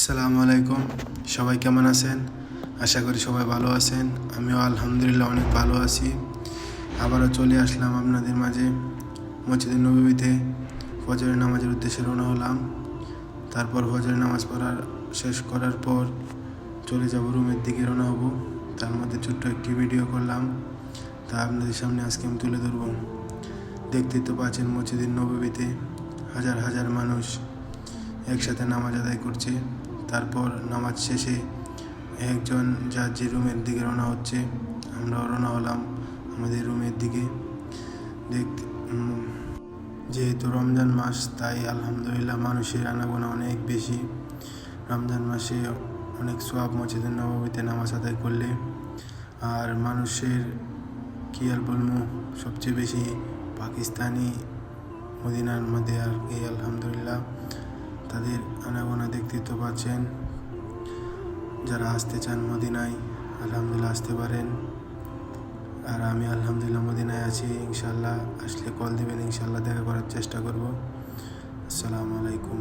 আসসালামু আলাইকুম। সবাই কেমন আছেন? আশা করি সবাই ভালো আছেন। আমিও আলহামদুলিল্লাহ অনেক ভালো আছি। আবারও চলে আসলাম আপনাদের মাঝে। মসজিদের নবীতে ফজরের নামাজের উদ্দেশ্যে রওনা হলাম। তারপর ফজরের নামাজ পড়ার, শেষ করার পর চলে যাব রুমের দিকে রওনা হব। তার মধ্যে ছোট্ট একটি ভিডিও করলাম। তা আপনাদের সামনে আজকে আমি তুলে ধরব। দেখতেই তো পাচ্ছেন মসজিদের নবীতে হাজার হাজার মানুষ একসাথে নামাজ আদায় করছে। তারপর নামাজ শেষে একজন যার যে রুমের দিকে রওনা হচ্ছে। আমরাও রওনা হলাম আমাদের রুমের দিকে। উম, যেহেতু রমজান মাস তাই আলহামদুলিল্লাহ মানুষের আনাগোনা অনেক বেশি। রমজান মাসে অনেক সোয়াব মসজিদের নবমীতে নামাজ আদায় করলে আর মানুষের কি আর বলব সবচেয়ে বেশি পাকিস্তানি মদিনার মধ্যে আর কি আলহামদুলিল্লাহ। তাদের আনাগোনা দেখতে তো পাচ্ছেন। যারা আসতে চান মদিনায়, আলহামদুলিল্লাহ আসতে পারেন। আর আমি আলহামদুলিল্লাহ মদিনায় আছি ইনশাল্লাহ আসলে কল দেবেন ইনশাল্লাহ দেখা করার চেষ্টা করব। আসসালামু আলাইকুম।